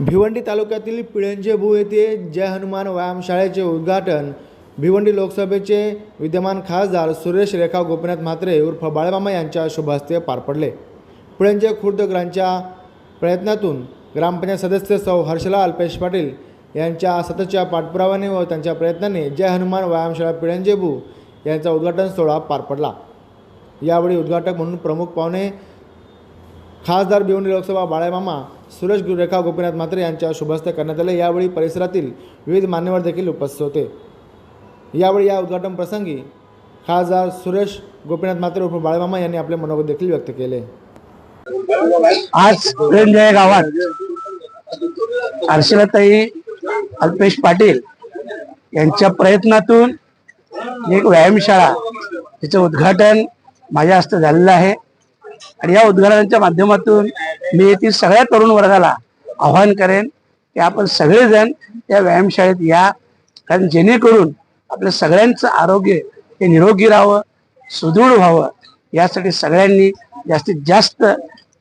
भिवंडी तालुक्यातील पिळंजेभू येथे जय हनुमान व्यायामशाळेचे उद्घाटन. भिवंडी लोकसभेचे विद्यमान खासदार सुरेश रेखा गोपीनाथ म्हात्रे उर्फ बाळमामा यांच्या शुभहस्ते पार पडले. पिळंजे खुर्द ग्रांच्या प्रयत्नातून ग्रामपंचायत सदस्य सौ हर्षला अल्पेश पाटील यांच्या सततच्या पाठपुराव्याने व त्यांच्या प्रयत्नाने जय हनुमान व्यायामशाळा पिळंजेभू यांचा उद्घाटन सोहळा पार पडला. यावेळी उद्घाटक म्हणून प्रमुख पाहुणे खासदार भिवंडी लोकसभा बाळेमामा सुरेश रेखा गोपीनाथ म्हात्रे यांच्या शुभहस्ते करण्यात आले. यावेळी परिसरातील विविध मान्यवर देखील उपस्थित होते. यावेळी या उद्घाटन प्रसंगी खासदार सुरेश गोपीनाथ म्हात्रे उर्फ बाळामामा यांनी आपले मनोगत देखील व्यक्त केले. आज गावात हर्षलताई अल्पेश पाटील यांच्या प्रयत्नातून एक व्यायामशाळा तिचं उद्घाटन माझ्या हस्ते झालेलं आहे. आणि या उद्घाटनाच्या माध्यमातून मी येथील सगळ्या तरुण वर्गाला आव्हान करेन की आपण सगळेजण या व्यायामशाळेत या. कारण जेणेकरून आपल्या सगळ्यांचं आरोग्य हे निरोगी राहावं सुदृढ व्हावं. यासाठी सगळ्यांनी जास्तीत जास्त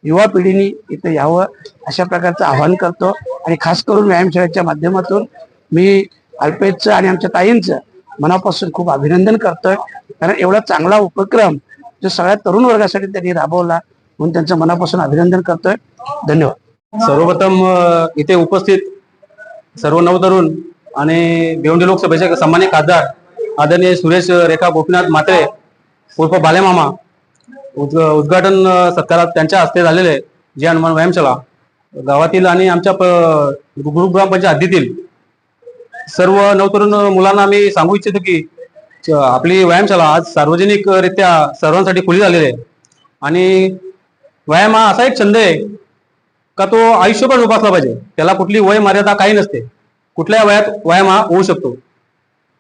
युवा पिढीने इथं यावं अशा प्रकारचं आवाहन करतो. आणि खास करून व्यायामशाळेच्या माध्यमातून मी अल्पेशचं आणि आमच्या ताईंचं मनापासून खूप अभिनंदन करतोय. कारण एवढा चांगला उपक्रम जो सगळ्या तरुण वर्गासाठी त्यांनी राबवला म्हणून त्यांचं मनापासून अभिनंदन करतोय. धन्यवाद. सर्वप्रथम इथे उपस्थित सर्व नवतरुण आणि भिवंडी लोकसभेचे सन्मानित खासदार आदरणीय सुरेश रेखा गोपीनाथ मात्रे उर्फ बालेमामा उद्ग उद्घाटन सत्कारात त्यांच्या हस्ते झालेले जे हनुमान व्यायामशाला गावातील आणि आमच्या गुरुग्राम गुरु ग्रामपंचायत हद्दीतील सर्व नवतरुण मुलांना आम्ही सांगू इच्छितो की आपली व्यायामशाला आज सार्वजनिकरित्या सर्वांसाठी खुली झालेली आहे. आणि व्यायाम हा असा एक छंद आहे का तो आयुष्यभर जोपासला पाहिजे. त्याला कुठली वय मर्यादा काही नसते. कुठल्या वयात व्यायाम हा होऊ शकतो.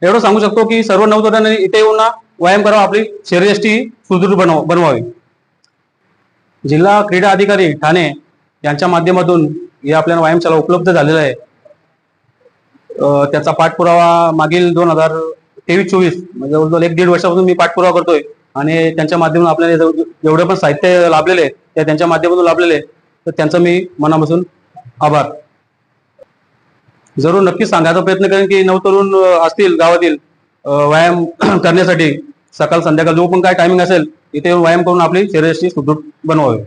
एवढं सांगू शकतो की सर्व नवतरुणांनी इथे येऊन व्यायाम करावा आपली शरीरयष्टी सुदृढ बनव बनवावी. जिल्हा क्रीडा अधिकारी ठाणे यांच्या माध्यमातून हे आपल्याला व्यायामशाला उपलब्ध झालेला आहे. त्याचा पाठपुरावा मागील दोन हजार तेवीस चोवीस म्हणजे जवळजवळ एक दीड वर्षापासून मी पाठपुरावा करतोय. आणि त्यांच्या माध्यमातून आपल्याला जेवढे पण साहित्य लाभलेले ते त्यांच्या माध्यमातून लाभलेले तर त्यांचा मी मनापासून आभार. जरूर नक्कीच सांगायचा प्रयत्न करेन की नवतरुण असतील गावातील व्यायाम करण्यासाठी. सकाळ संध्याकाळ जो पण काय टायमिंग असेल इथे व्यायाम करून आपली शरीराची सुदृढ बनवावी.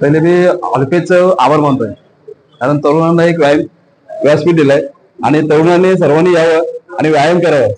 पहिले मी अल्पेचं आभार मानतोय. कारण तरुणांना एक व्यायाम व्यासपीठ दिलंय. आणि तरुणांनी सर्वांनी यावं आणि व्यायाम करावं.